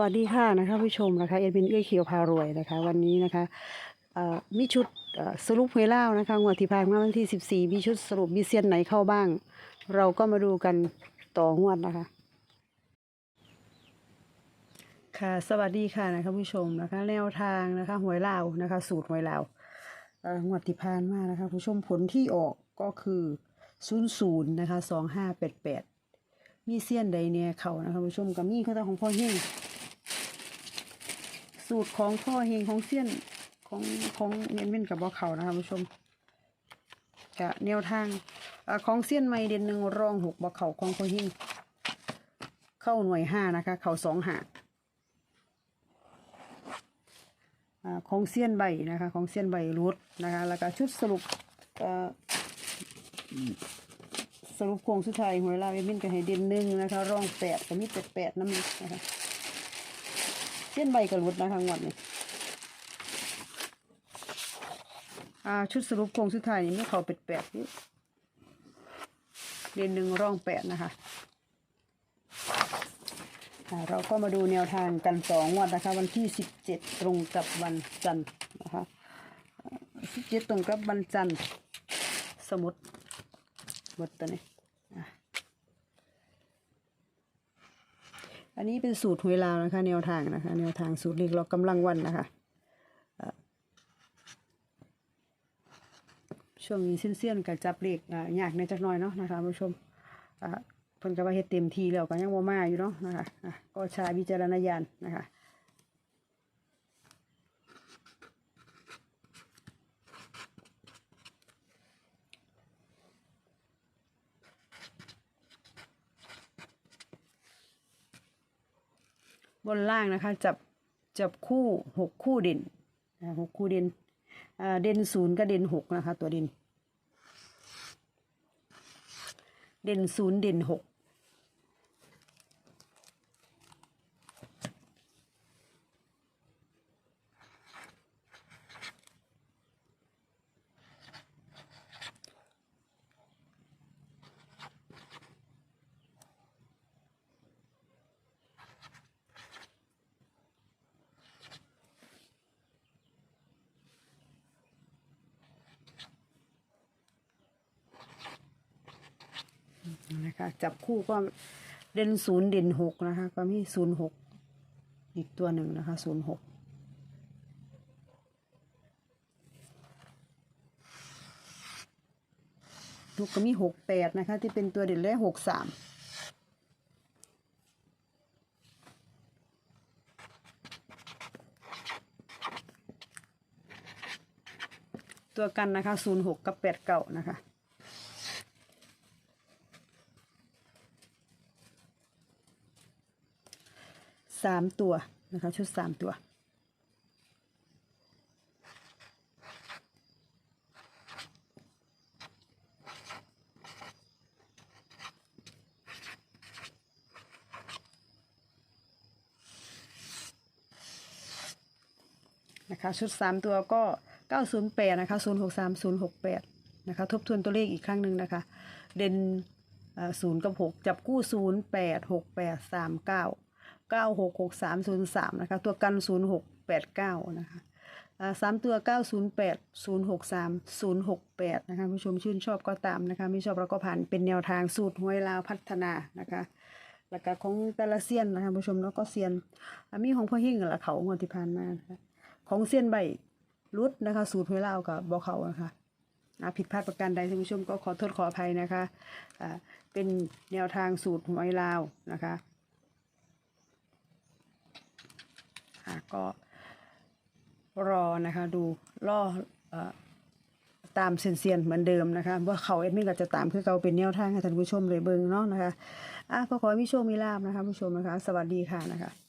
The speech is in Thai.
วัสดีค่ะนะคะผู้ชมนะคะเอ็ดวินเอื้อยเขียวพารวยนะคะ วันนี้นะคะมีชุดสรุปหวยเล่านะคะงวดที่ผ่านมาวันที่ 14 มีชุดสรุปมีเซียนไหนเข้าบ้าง เราก็มาดูกันต่องวดนะคะ ค่ะสวัสดีค่ะนะคะผู้ชมนะคะแนวทางนะคะหวยเล่านะคะ สูตรหวยเอ่องวดที่ผ่านมานะคะ ผู้ชมผลที่ออกก็คือ 00นะคะ2588มีเสี้ยนใดเนี่ยเขานะคะผู้ชมกับมีเขาตาของพ่อเฮง สูตรของพ่อเฮงของเสี้ยนของของเมียนเม่นกับบ่เขานะคะผู้ชมกะแนวทางอของเสี้ยนไม่เด่นหนึ่งรองหกบ่เขาของพ่อเฮงเข้าหน่วยห้านะคะ เข่าสองหาอ่าของเสี้ยนใบนะคะ ของเสี้ยนใบรุดนะคะ แล้วก็ชุดสรุปสรุปโครงสุดท้ายหวยลาเอมินก็ให้เด่นหนึ่งนะคะร่องแปดก็มีแปดแปดน้ำมันนะคะ ส้นใบกระลุดนะคะงวดนี้อ่าชุดสรุปโครงสุดท้ายนี่ไมีเขาเป็ดแปดนี่เด่นหนึ่งร่องแปดนะคะอ่าเราก็มาดูแนวทางกันสองงวดนะคะ วันที่สิบเจ็ดตรงกับวันจันทร์นะคะสิบเจ็ดตรงกับวันจันทร์สมุดหมดตัวนี้ อันนี้เป็นสูตรหวยลาวนะคะ แนวทางนะคะ แนวทางสูตรเลขล็อกกำลังวันนะคะช่วงนี้เส้นๆกับจับเลขอ่ายากในจักหน่อยเนาะนะคะผู้ชมอ่าเพิ่นก็ว่าเฮ็ดเต็มทีแล้วก็ยังบ่มาอยู่เนาะนะคะะก็ใช้วิจารณญาณนะคะ บนล่างนะคะ จับจับคู่หกคู่เด่นหกคู่เด่นเด่นศูนย์ก็เด่นหกนะคะ ตัวเด่น เด่นศูนย์เด่นหก นะคะ จับคู่ก็เด่นศูนย์เด่นหกนะคะ ก็มีศูนย์หกอีกตัวหนึ่งนะคะศูนย์หกลูกก็มีหกแปดนะคะ ที่เป็นตัวเด่นและหกสามตัวกันนะคะศูนย์หกกับแปดเก้านะคะ สามตัวนะคะชุดสามตัว นะคะชุดสามตัวก็เก้าศูนย์แปดนะคะศูนย์หกสามศูนย์หกแปดนะคะทบทวนตัวเลขอีกครั้งหนึ่งนะคะ เด่นศูนย์กับหกจับกู้ศูนย์แปดหกแปดสามเก้า เก้าหกหกสามศูนย์สามนะคะ ตัวกันศูนย์หกแปดเก้านะคะสามตัวเก้าศูนย์แปดศูนย์หกสามศูนย์หกแปดนะคะผู้ชมชื่นชอบก็ตามนะคะ ไม่ชอบเราก็ผ่านเป็นแนวทางสูตรหวยลาวพัฒนานะคะแล้วก็ของแต่ละเซียนนะคะผู้ชมแล้วก็เซียนมีของพ่อหิ่งละเขางวดที่ผ่านมานะคะของเซียนใบรุดนะคะ สูตรหวยลาวกับบอเขานะคะผิดพลาดประการใดท่านผู้ชมก็ขอโทษขออภัยนะคะเป็นแนวทางสูตรหวยลาวนะคะ อะก็รอนะคะดูล่ออตามเซียนเซียนๆเหมือนเดิมนะคะว่าเขาเอ็ดมินก็จะตามคือเขาเป็นแนวทางให้ท่านผู้ชมเลยเบิ่งเนาะนะคะอะก็ขอให้มีโชคมีลาบนะคะผู้ชมนะคะ สวัสดีค่ะนะคะ